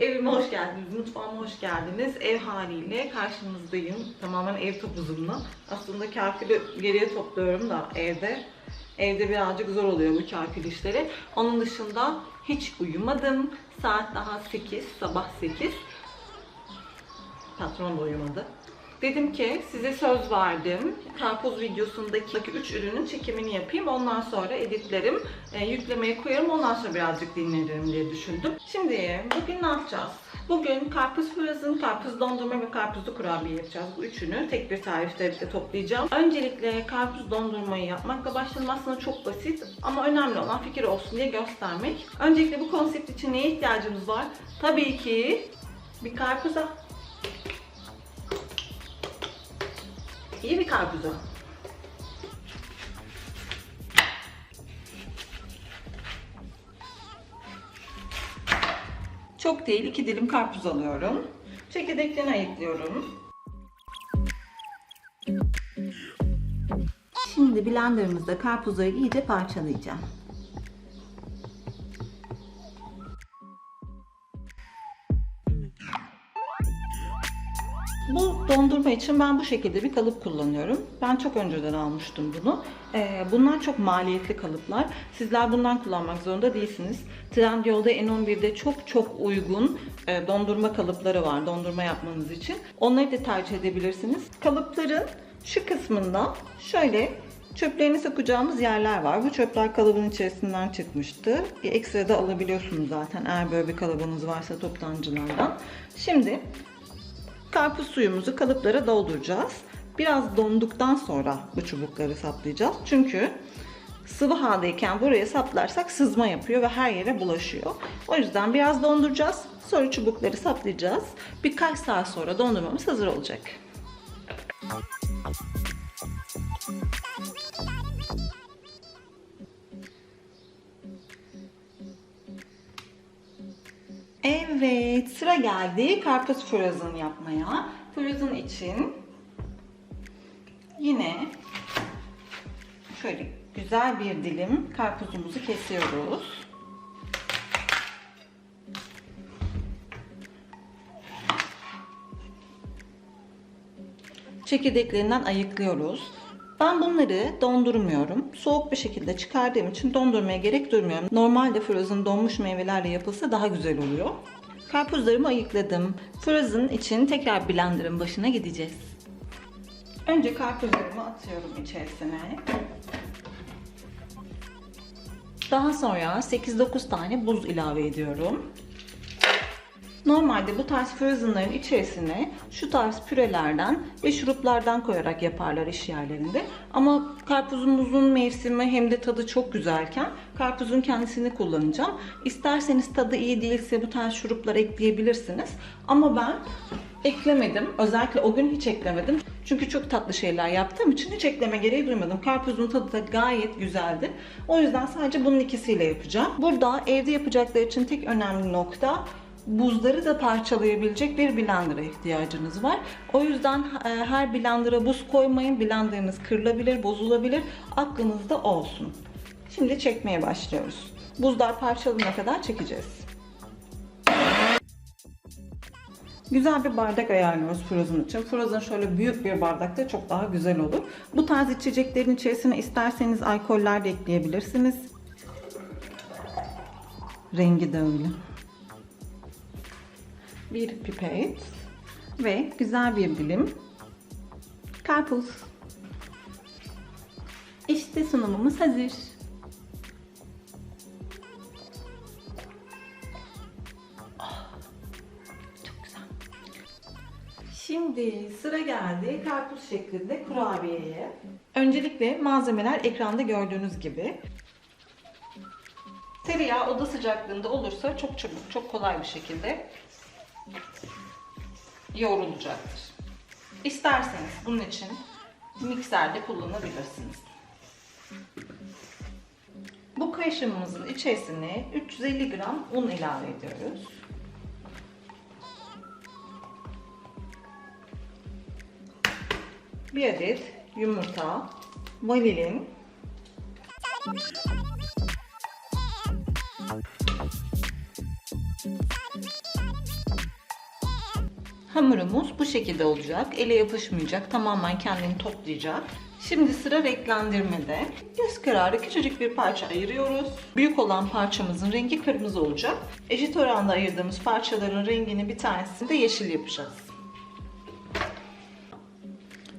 Evime hoş geldiniz, mutfağıma hoş geldiniz. Ev haliyle karşınızdayım. Tamamen ev topuzumla. Aslında kafiri geriye topluyorum da evde. Evde birazcık zor oluyor bu kafir işleri. Onun dışında hiç uyumadım. Saat daha 8, sabah 8. Patron da uyumadı. Dedim ki size söz verdim. Karpuz videosundaki 3 ürünün çekimini yapayım. Ondan sonra editlerim, e, yüklemeye koyarım. Ondan sonra birazcık dinlenirim diye düşündüm. Şimdi bugün ne yapacağız? Bugün karpuz fırızın, karpuz dondurma ve karpuzlu kurabiye yapacağız. Bu üçünü tek bir tarifte de toplayacağım. Öncelikle karpuz dondurmayı yapmakla başladım. Aslında çok basit ama önemli olan fikir olsun diye göstermek. Öncelikle bu konsept için neye ihtiyacımız var? Tabii ki bir karpuza. İyi bir karpuza. Çok değil, iki dilim karpuz alıyorum. Çekirdeklerini ayıklıyorum. Şimdi blenderımızda karpuzları iyice parçalayacağım. Bu dondurma için ben bu şekilde bir kalıp kullanıyorum. Ben çok önceden almıştım bunu. Ee, bunlar çok maliyetli kalıplar. Sizler bundan kullanmak zorunda değilsiniz. Trendyol'da N11'de çok çok uygun e, dondurma kalıpları var dondurma yapmanız için. Onları da tercih edebilirsiniz. Kalıpların şu kısmında şöyle çöplerini sokacağımız yerler var. Bu çöpler kalıbın içerisinden çıkmıştı. E, ekstra da alabiliyorsunuz zaten eğer böyle bir kalıbınız varsa toptancılardan. Şimdi Karpuz suyumuzu kalıplara dolduracağız. Biraz donduktan sonra bu çubukları saplayacağız. Çünkü sıvı haldeyken buraya saplarsak sızma yapıyor ve her yere bulaşıyor. O yüzden biraz donduracağız. Sonra çubukları saplayacağız. Birkaç saat sonra dondurmamız hazır olacak. Evet, sıra geldi karpuz frozen yapmaya. Frozen için yine şöyle güzel bir dilim karpuzumuzu kesiyoruz. Çekirdeklerinden ayıklıyoruz. Ben bunları dondurmuyorum. Soğuk bir şekilde çıkardığım için dondurmaya gerek duymuyorum. Normalde frozen donmuş meyvelerle yapılsa daha güzel oluyor. Karpuzlarımı ayıkladım. Frozen için tekrar blenderın başına gideceğiz. Önce karpuzlarımı atıyorum içerisine. Daha sonra 8-9 tane buz ilave ediyorum. Normalde bu tarz frozenların içerisine şu tarz pürelerden ve şuruplardan koyarak yaparlar iş yerlerinde. Ama karpuzumuzun mevsimi hem de tadı çok güzelken karpuzun kendisini kullanacağım. İsterseniz tadı iyi değilse bu tarz şuruplar ekleyebilirsiniz. Ama ben eklemedim. Özellikle o gün hiç eklemedim. Çünkü çok tatlı şeyler yaptığım için hiç ekleme gereği duymadım. Karpuzun tadı da gayet güzeldi. O yüzden sadece bunun ikisiyle yapacağım. Burada evde yapacaklar için tek önemli nokta buzları da parçalayabilecek bir blender'a ihtiyacınız var. O yüzden e, her blender'a buz koymayın. Blenderınız kırılabilir, bozulabilir. Aklınızda olsun. Şimdi çekmeye başlıyoruz. Buzlar parçalanana kadar çekeceğiz. Güzel bir bardak ayarlıyoruz frozen için. Frozen şöyle büyük bir bardakta çok daha güzel olur. Bu tarz içeceklerin içerisine isterseniz alkoller de ekleyebilirsiniz. Rengi de öyle bir pipet ve güzel bir dilim karpuz. İşte sunumumuz hazır. Oh, çok güzel. Şimdi sıra geldi karpuz şeklinde kurabiyeye. Öncelikle malzemeler ekranda gördüğünüz gibi. Tereyağı oda sıcaklığında olursa çok çabuk, çok kolay bir şekilde yoğrulacaktır. İsterseniz bunun için mikserde kullanabilirsiniz. Bu karışımımızın içerisine 350 gram un ilave ediyoruz. Bir adet yumurta, vanilin, Hamurumuz bu şekilde olacak. Ele yapışmayacak. Tamamen kendini toplayacak. Şimdi sıra renklendirmede. Göz kararı küçücük bir parça ayırıyoruz. Büyük olan parçamızın rengi kırmızı olacak. Eşit oranda ayırdığımız parçaların rengini bir tanesini de yeşil yapacağız.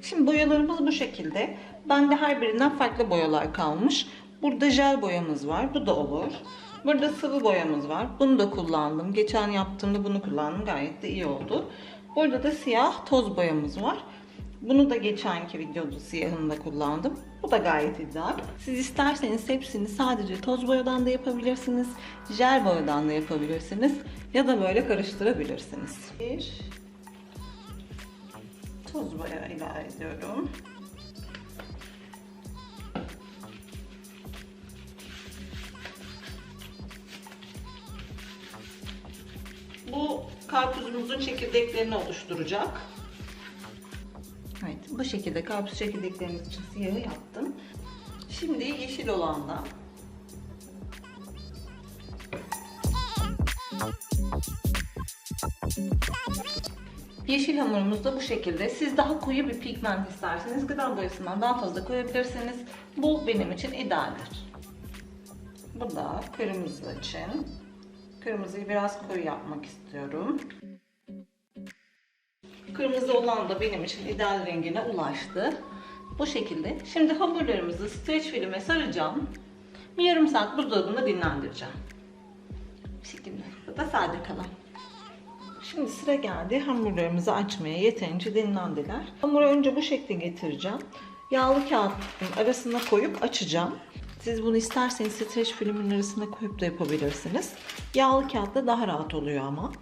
Şimdi boyalarımız bu şekilde. Bende her birinden farklı boyalar kalmış. Burada jel boyamız var. Bu da olur. Burada sıvı boyamız var. Bunu da kullandım. Geçen yaptığımda bunu kullandım. Gayet de iyi oldu. Burada da siyah toz boyamız var. Bunu da geçenki videoda siyahını da kullandım. Bu da gayet ideal. Siz isterseniz hepsini sadece toz boyadan da yapabilirsiniz. Jel boyadan da yapabilirsiniz. Ya da böyle karıştırabilirsiniz. Bir toz boya ilave ediyorum. Bu karpuzumuzun çekirdeklerini oluşturacak. Evet, bu şekilde karpuz çekirdeklerimiz için siyahı yaptım. Şimdi yeşil olandan Yeşil hamurumuz da bu şekilde. Siz daha koyu bir pigment isterseniz gıda boyasından daha fazla koyabilirsiniz. Bu benim için idealdir. Bu da kırmızı için. Kırmızıyı biraz koyu yapmak istiyorum. Kırmızı olan da benim için ideal rengine ulaştı. Bu şekilde. Şimdi hamurlarımızı streç filme saracağım. Bir yarım saat buzdolabında dinlendireceğim. Bu şekilde. Bu da sade kalan. Şimdi sıra geldi hamurlarımızı açmaya yeterince dinlendiler. Hamuru önce bu şekilde getireceğim. Yağlı kağıtın arasına koyup açacağım. Siz bunu isterseniz streç filmin arasına koyup da yapabilirsiniz. Yağlı kağıtla daha rahat oluyor ama.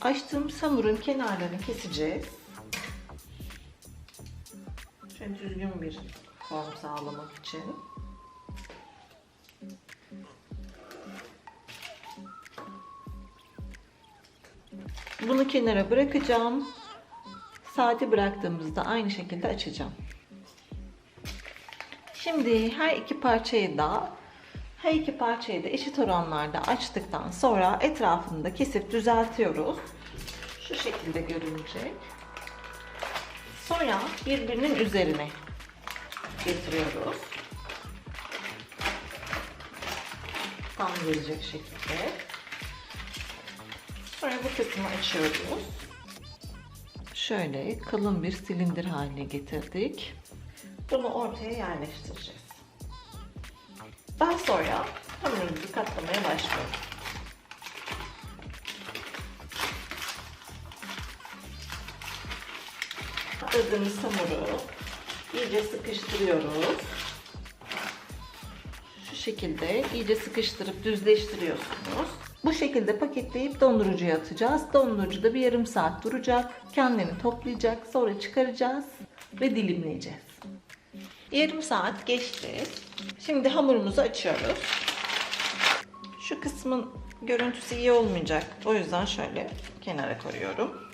Açtığımız hamurun kenarlarını keseceğiz. Şöyle düzgün bir form sağlamak için. Bunu kenara bırakacağım. Saati bıraktığımızda aynı şekilde açacağım. Şimdi her iki parçayı da her iki parçayı da eşit oranlarda açtıktan sonra etrafını da kesip düzeltiyoruz. Şu şekilde görünecek. Sonra birbirinin üzerine getiriyoruz. Tam gelecek şekilde. Sonra bu kısmı açıyoruz. Şöyle kalın bir silindir haline getirdik. Bunu ortaya yerleştireceğiz. Daha sonra hamurumuzu katlamaya başlıyoruz. Katladığımız hamuru iyice sıkıştırıyoruz. Şu şekilde iyice sıkıştırıp düzleştiriyorsunuz. Bu şekilde paketleyip dondurucuya atacağız. Dondurucuda bir yarım saat duracak. Kendini toplayacak. Sonra çıkaracağız ve dilimleyeceğiz. Yarım saat geçti. Şimdi hamurumuzu açıyoruz. Şu kısmın görüntüsü iyi olmayacak. O yüzden şöyle kenara koyuyorum.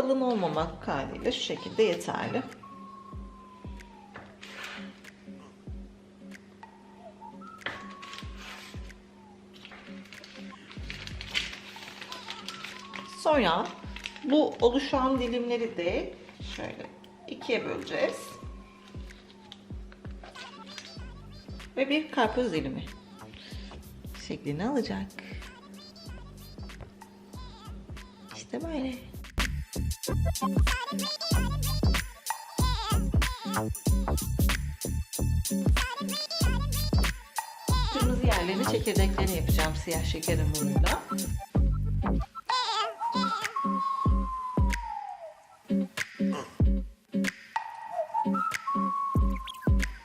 Kalın olmamak kaydıyla şu şekilde yeterli. Sonra bu oluşan dilimleri de şöyle ikiye böleceğiz. Ve bir karpuz dilimi şeklini alacak. İşte böyle. Kırmızı yerlerini çekirdeklerini yapacağım siyah şeker hamuruyla.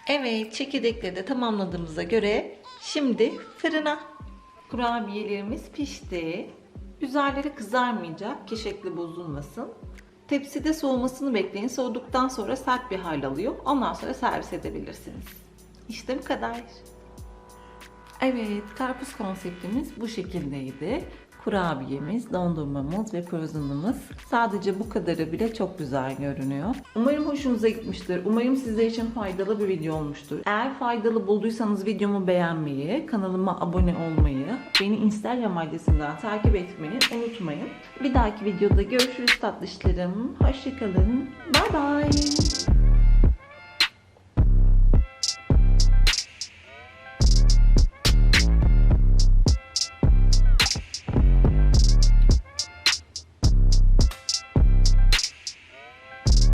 Evet, çekirdekleri de tamamladığımıza göre şimdi fırına. Kurabiyelerimiz pişti. Üzerleri kızarmayacak ki şekli bozulmasın. Tepside soğumasını bekleyin. Soğuduktan sonra sert bir hal alıyor. Ondan sonra servis edebilirsiniz. İşte bu kadar. Evet, karpuz konseptimiz bu şekildeydi. Kurabiyemiz, dondurmamız ve frozenımız. Sadece bu kadarı bile çok güzel görünüyor. Umarım hoşunuza gitmiştir. Umarım sizler için faydalı bir video olmuştur. Eğer faydalı bulduysanız videomu beğenmeyi, kanalıma abone olmayı, beni Instagram adresinden takip etmeyi unutmayın. Bir dahaki videoda görüşürüz tatlışlarım. Hoşçakalın. Bye bye.